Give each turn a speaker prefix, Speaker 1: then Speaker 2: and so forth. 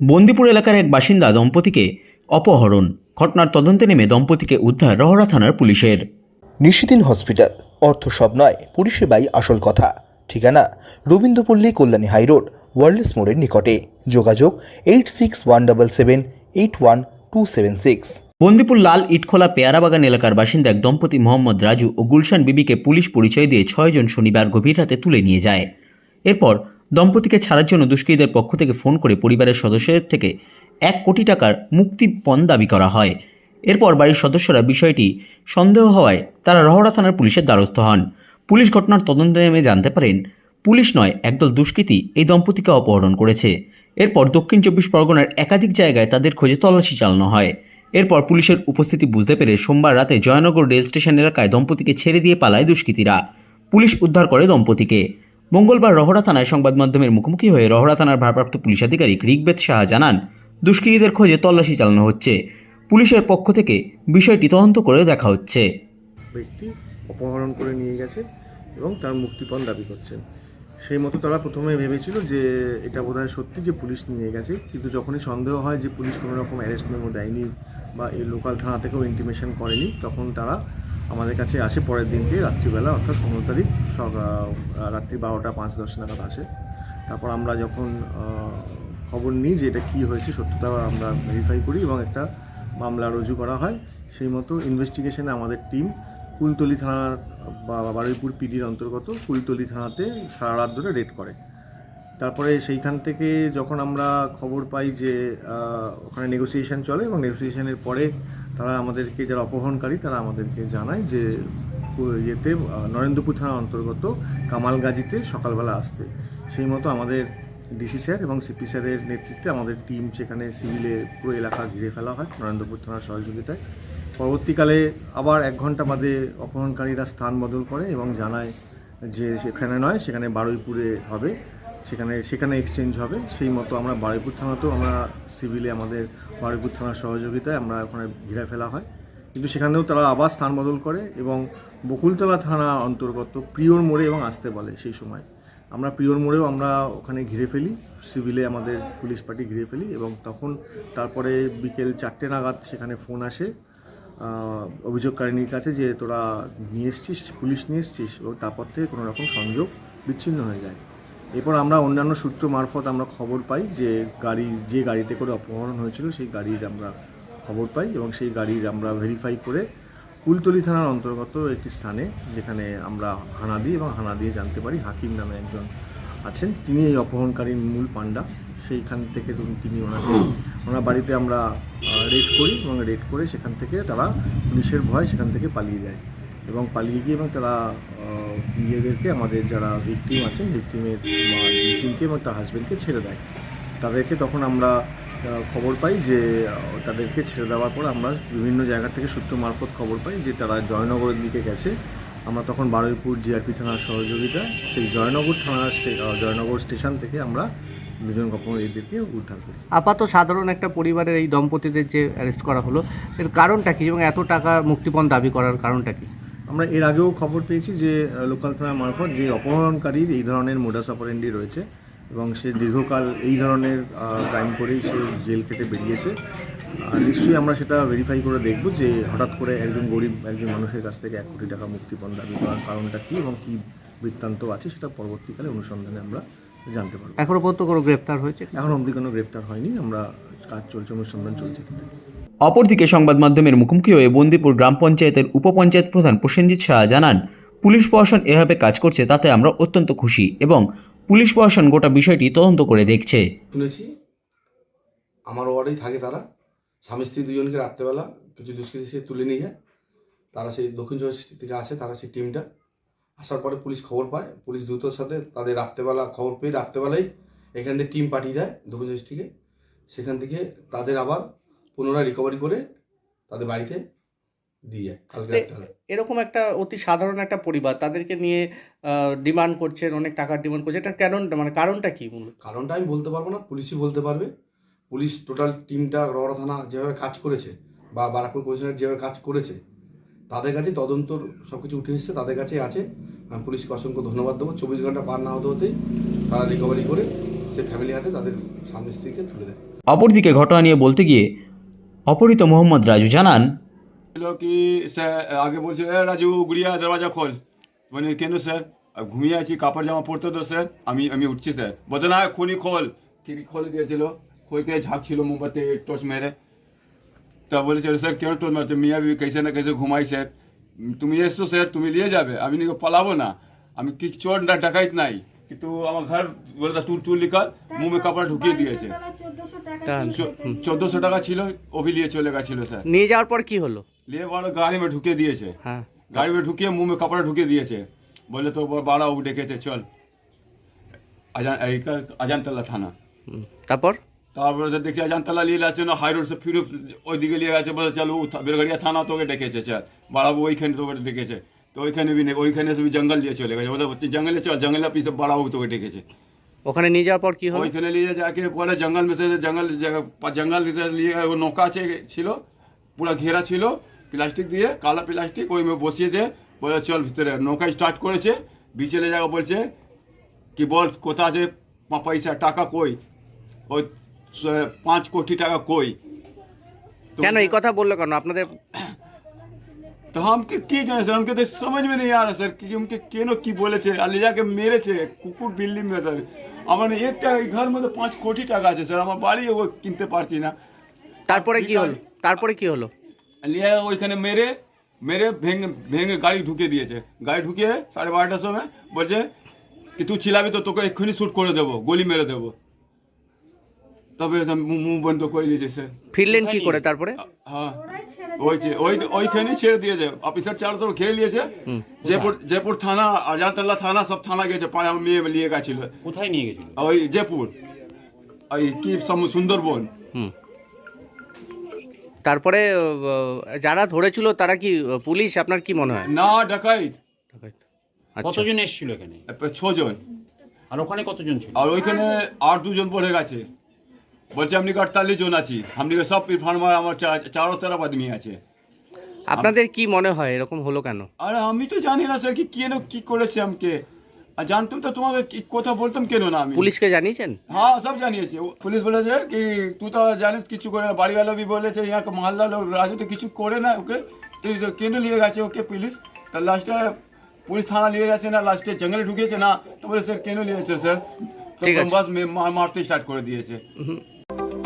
Speaker 1: বন্দিপুর এলাকার এক বাসিন্দা দম্পতিকে অপহরণ। ঘটনার তদন্তে নেমে দম্পতিকে উদ্ধার রহরা থানার পুলিশের।
Speaker 2: নিশিদিন হসপিটাল। অর্থ সব নয় পরিষেবাই আসল কথা। ঠিকানা রবীন্দ্রপল্লী কল্যাণী হাইরোড ওয়ার্ল্ডস মোড়ের নিকটে। যোগাযোগ eight six one double seven eight one two seven six.
Speaker 1: Bandipur লাল ইটখোলা পেয়ারাবাগান এলাকার বাসিন্দা এক দম্পতি মোহাম্মদ রাজু ও গুলশান বিবিকে পুলিশ পরিচয় দিয়ে ছয়জন শনিবার গভীর রাতে তুলে নিয়ে যায়। এরপর দম্পতিকে ছাড়ার জন্য দুষ্কৃতীদের পক্ষ থেকে ফোন করে পরিবারের সদস্যদের থেকে এক কোটি টাকার মুক্তিপণ দাবি করা হয়। এরপর বাড়ির সদস্যরা বিষয়টি সন্দেহ হওয়ায় তারা রহরা থানার পুলিশের দ্বারস্থ হন। পুলিশ ঘটনার তদন্তে নেমে জানতে পারেন, পুলিশ নয়, একদল দুষ্কৃতী এই দম্পতিকে অপহরণ করেছে। এরপর দক্ষিণ চব্বিশ পরগনার একাধিক জায়গায় তাদের খোঁজে তল্লাশি চালানো হয়। এরপর পুলিশের উপস্থিতি বুঝতে পেরে সোমবার রাতে জয়নগর রেল স্টেশন এলাকায় দম্পতিকে ছেড়ে দিয়ে পালায় দুষ্কৃতীরা। পুলিশ উদ্ধার করে দম্পতিকে। মঙ্গলবার রহরা থানায় সংবাদ মাধ্যমের মুখোমুখি হয়ে রহরা থানার ভারপ্রাপ্ত পুলিশ আধিকারিক ঋগ্বেদ শাহ জানান, দুষ্কৃতীদের খোঁজে তল্লাশি চালানো হচ্ছে। পুলিশের পক্ষ থেকে বিষয়টি তদন্ত করে দেখা হচ্ছে।
Speaker 3: ব্যক্তি অপহরণ করে নিয়ে গেছে এবং তার মুক্তিপণ দাবি করছেন সেই মতো তারা প্রথমে ভেবেছিল যে এটা বোধহয় সত্যি যে পুলিশ নিয়ে গেছে, কিন্তু যখনই সন্দেহ হয় যে পুলিশ কোনো রকম অ্যারেস্ট মেমো দেয়নি বা এই লোকাল থানা থেকেও ইন্টিমেশন করেনি, তখন তারা আমাদের কাছে আসে পরের দিনকে, রাত্রিবেলা, অর্থাৎ পনেরো তারিখ রাত্রি বারোটা, পাঁচ দশ নাগাদ আসে। তারপর আমরা যখন খবর নিই যে এটা কী হয়েছে, সত্যতা আমরা ভেরিফাই করি এবং একটা মামলা রুজু করা হয়। সেই মতো ইনভেস্টিগেশনে আমাদের টিম কুলতলি থানার বা বারুইপুর পিডির অন্তর্গত কুলতলি থানাতে সারা রাত ধরে রেড করে। তারপরে সেইখান থেকে যখন আমরা খবর পাই যে ওখানে নেগোসিয়েশন চলে এবং নেগোসিয়েশনের পরে তারা আমাদেরকে, যারা অপহরণকারী, তারা আমাদেরকে জানায় যে ইয়েতে নরেন্দ্রপুর থানার অন্তর্গত কামালগাজিতে সকালবেলা আসতে। সেই মতো আমাদের ডিসি স্যার এবং সিপি স্যারের নেতৃত্বে আমাদের টিম সেখানে সিভিলে পুরো এলাকা ঘিরে ফেলা হয়, নরেন্দ্রপুর থানার সহযোগিতায়। পরবর্তীকালে আবার এক ঘণ্টা বাদে অপহরণকারীরা স্থান বদল করে এবং জানায় যে, সেখানে নয়, সেখানে বারুইপুরে হবে। সেখানে সেখানে এক্সচেঞ্জ হবে। সেই মতো আমরা বারুইপুর থানাতেও আমরা সিভিলে আমাদের বারুইপুর থানার সহযোগিতায় আমরা ওখানে ঘিরে ফেলা হয়। কিন্তু সেখানেও তারা আবার স্থান বদল করে এবং বকুলতলা থানা অন্তর্গত প্রিয়র মোড়ে এবং আসতে বলে সেই সময়। আমরা প্রিয়র মোড়েও আমরা ওখানে ঘিরে ফেলি সিভিলে আমাদের পুলিশ পার্টি ঘিরে ফেলি এবং তখন তারপরে বিকেল চারটে নাগাদ সেখানে ফোন আসে অভিযোগকারিনীর কাছে যে তোরা নিয়ে এসছিস, পুলিশ নিয়ে এসছিস এবং তারপর থেকে কোনো রকম সংযোগ বিচ্ছিন্ন হয়ে যায়। এরপর আমরা অন্যান্য সূত্র মারফত আমরা খবর পাই যে গাড়ি, যে গাড়িতে করে অপহরণ হয়েছিল, সেই গাড়ির আমরা খবর পাই এবং সেই গাড়ির আমরা ভেরিফাই করে কুলতলি থানার অন্তর্গত একটি স্থানে যেখানে আমরা হানা দিই এবং হানা দিয়ে জানতে পারি হাকিম নামে একজন আছেন। তিনি এই অপহরণকারীর মূল পাণ্ডা। সেইখান থেকে তিনি ওনাকে, ওনার বাড়িতে আমরা রেড করি এবং রেড করে সেখান থেকে তারা পুলিশের ভয় সেখান থেকে পালিয়ে যায়। এবং পালিয়ে গিয়ে এবং তারা নিজেদেরকে, আমাদের যারা ভিকটিম আছেন ভিকটিমের ভিকটিমকে এবং তার হাজব্যান্ডকে ছেড়ে দেয়। তাদেরকে তখন আমরা খবর পাই যে তাদেরকে ছেড়ে দেওয়ার পর আমরা বিভিন্ন জায়গা থেকে সূত্র মারফত খবর পাই যে, তারা জয়নগরের দিকে গেছে। আমরা তখন বারুইপুর জিআরপি থানার সহযোগিতায় সেই জয়নগর থানার জয়নগর স্টেশন থেকে আমরা দুজন কখন এদেরকে উদ্ধার করি।
Speaker 4: আপাতত সাধারণ একটা পরিবারের এই দম্পতিদের যে অ্যারেস্ট করা হলো, এর কারণটা কি এবং এত টাকা মুক্তিপণ দাবি করার কারণটা কি?
Speaker 3: আমরা এর আগেও খবর পেয়েছি যে লোকাল থানা মারফত যে অপহরণকারীর এই ধরনের মোডাস অপারেন্ডি রয়েছে এবং সে দীর্ঘকাল এই ধরনের ক্রাইম করেই সে জেল কেটে বেরিয়েছে। আর নিশ্চয়ই আমরা সেটা ভেরিফাই করে দেখব যে হঠাৎ করে একজন গরিব একজন মানুষের কাছ থেকে এক কোটি টাকা মুক্তিপণ দাবি করার কারণটা কী এবং কী বৃত্তান্ত আছে সেটা পরবর্তীকালে অনুসন্ধানে আমরা জানতে পারব।
Speaker 4: এখনও পর্যন্ত কোনো গ্রেপ্তার হয়েছে
Speaker 3: এখন অবধি কোনো গ্রেপ্তার হয়নি। আমরা কাজ চলছে অনুসন্ধান চলছে।
Speaker 1: অপরদিকে সংবাদ মাধ্যমের মুখোমুখি হয়ে বন্দিপুর গ্রাম পঞ্চায়েতের উপপঞ্চায়েত প্রধান প্রসেনজিৎ শাহ জানান, পুলিশ প্রশাসন এভাবে কাজ করছে তাতে আমরা অত্যন্ত খুশি এবং পুলিশ প্রশাসন গোটা বিষয়টি তদন্ত করে দেখছে।
Speaker 5: শুনেছি, আমার ওয়ার্ডেই থাকে তারা। স্বামী স্ত্রী দুজনকে রাত্রেবেলা কিছু দুষ্কৃতী সে তুলে নিয়ে যায়। তারা সেই দক্ষিণ চব্বিশ থেকে আসে, তারা সেই টিমটা। আসার পরে পুলিশ খবর পায়। পুলিশ দ্রুতর সাথে তাদের রাত্রেবেলা খবর পেয়ে রাত্রেবেলায় এখান থেকে টিম পাঠিয়ে দেয় দক্ষিণ চব্বিশ থেকে। সেখান থেকে তাদের আবার পুনরায় রিকভারি করে তাদের বাড়িতে দিয়ে যায় কালকে
Speaker 4: এরকম একটা অতি সাধারণ একটা পরিবার তাদেরকে নিয়ে ডিমান্ড করছেন অনেক টাকার ডিমান্ড করছে এটা কেন মানে কারণটা কি মূলত?
Speaker 5: কারণটা আমি বলতে পারব না পুলিশই বলতে পারবে। পুলিশ টোটাল টিমটা রওড়া থানা যেভাবে কাজ করেছে বা বারাকপুর কমিশনার যেভাবে কাজ করেছে তাদের কাছে তদন্তর সব কিছু উঠে এসেছে তাদের কাছেই আছে। আমি পুলিশকে অসংখ্য ধন্যবাদ দেবো। চব্বিশ ঘণ্টা পার না হতে হতেই তারা রিকভারি করে সে ফ্যামিলি হাতে তাদের স্বামী স্ত্রীকে তুলে দেয়।
Speaker 1: অপরদিকে ঘটনা নিয়ে বলতে গিয়ে অপহৃত মোহাম্মদ রাজু জানান
Speaker 6: কি আগে বলছে, এ রাজু, গুড়িয়া দরওয়াজা খোল। মানে কেন স্যার ঘুমিয়ে আছি, কাপড় জামা পরতে তো স্যার আমি আমি উঠছি স্যার বলছে, না, খুনি খোল। খিড়ি খোলে দিয়েছিল খোলকে ঝাঁকছিল মোমবাতি, টর্চ মেরে। তা বলেছে স্যার কেন টর্চ মারছে মিয়া বিবি কেসে না কেসে ঘুমাই স্যার তুমি এসছো স্যার তুমি নিয়ে যাবে, আমি পালাবো না। আমি কি চোর না ডাকাইত নাই। কিন্তু আমার ঘর বলতে তুর তুর লিখা মুমে কাপড় ঢুকিয়ে দিয়েছে চোদ্দশো টাকা ছিল ওভি নিয়ে চলে গেছিল স্যার
Speaker 4: নিয়ে যাওয়ার পর কি হলো?
Speaker 6: নিয়ে বড় গাড়ি মে ঢুকিয়ে দিয়েছে।
Speaker 4: হ্যাঁ।
Speaker 6: গাড়ি মে ঢুকিয়ে মুমে কাপড় ঢুকিয়ে দিয়েছে। বলে তো বাড়া ও ডেকেছে চল। আজান আজানতলা
Speaker 4: থানা। তারপর?
Speaker 6: তারপরে দেখি আজানতলা নিয়ে যাচ্ছে না হাই রোড সে ফিরে ওইদিকে নিয়ে গেছে বলে চল ও বেলগড়িয়া থানা তোকে ডেকেছে চল। বাড়াবু ওইখানে তোকে ডেকেছে। তো ওইখানে বি ওইখানে সবই জঙ্গল দিয়ে চলে গেছে। ওরা বলছে জঙ্গলে চল জঙ্গলে আপনি সব বাড়াবো তোকে ডেকেছে।
Speaker 4: ওখানে নিয়ে যাওয়ার পর কি হয়
Speaker 6: ওইখানে নিয়ে যাকে পরে জঙ্গল মেসে জঙ্গল জঙ্গল নিয়ে নৌকা আছে ছিল পুরো ঘেরা ছিল প্লাস্টিক দিয়ে কালা প্লাস্টিক ওই বসিয়ে দিয়ে বলে চল ভিতরে। নৌকা স্টার্ট করেছে বিচেলে জায়গা বলছে কি বল কোথা আছে? পয়সা টাকা কই? ওই পাঁচ কোটি টাকা কই?
Speaker 4: কেন এই কথা বলল কেন? আপনাদের
Speaker 6: तो हम के की जाने सर हमके तो समझ में नहीं आ रहा सर कि उनके केनो की बोले थे আর যাকে মেরেছে কুকুর বিল্ডিং में স্যার আমার একটা এই ঘর মধ্যে পাঁচ কোটি টাকা আছে স্যার আমার বাড়ি ও কিনতে পারছি না
Speaker 4: তারপরে কি হলো তারপরে কি হলো
Speaker 6: নিয়ে ওইখানে মেরে মেরে ভেঙে ভেঙে গাড়ি ঢুকে দিয়েছে গাড়ি ঢুকিয়ে সাড়ে বারোটার সময় বলছে কি তুই চিলাবি তো তোকে এক্ষুনি শ্যুট করে দেবো গলি মেরে দেবো তবে তো মুখ বন্ধ করে দিয়েছে স্যার
Speaker 4: ফিরলেন কি করে তারপরে?
Speaker 6: হ্যাঁ। ওই যে ওই ওইখানেই ছেড়ে দিয়েছে। অফিসার চার তোর নিয়েছে। জয়পুর জয়পুর থানা থানা সব থানা গেছে। মেয়ে নিয়ে গেছিল।
Speaker 7: কোথায় নিয়ে গেছিল?
Speaker 6: ওই জয়পুর। ওই কি সুন্দরবন।
Speaker 4: হুম। তারপরে যারা ধরেছিল তারা কি পুলিশ? আপনার কি মনে হয়?
Speaker 6: না ডাকাইত।
Speaker 4: আচ্ছা।
Speaker 7: কতজন এসেছিল এখানে?
Speaker 6: ছজন।
Speaker 7: আর ওখানে কতজন ছিল?
Speaker 6: আর ওইখানে আর দুজন পড়ে গেছে। বলছি আপনি আটতাল্লিশ জন আছি? আপনি সব ফার্মার আমার চারো তেরো আদমি আছে।
Speaker 4: আপনাদের কি মনে হয় এরকম হলো কেন?
Speaker 6: আরে আমি তো জানি না স্যার কি কেন কি করেছে আমাকে। আর জানতাম তো তোমাকে কি কথা বলতাম কেন না আমি?
Speaker 4: পুলিশকে জানিয়েছেন?
Speaker 6: হ্যাঁ সব জানিয়েছি। পুলিশ বলেছে কি তুই তো জানিস কিছু করে না। বাড়িওয়ালা বি বলেছে ইয়াকে মহল্লা লোক রাজু তো কিছু করে না ওকে। তুই কেন নিয়ে গেছে ওকে পুলিশ? তা লাস্টে পুলিশ থানা নিয়ে গেছে না লাস্টে জঙ্গলে ঢুকেছে না? তো বলে স্যার কেন নিয়েছে স্যার? তো বাস মারতে স্টার্ট করে দিয়েছে।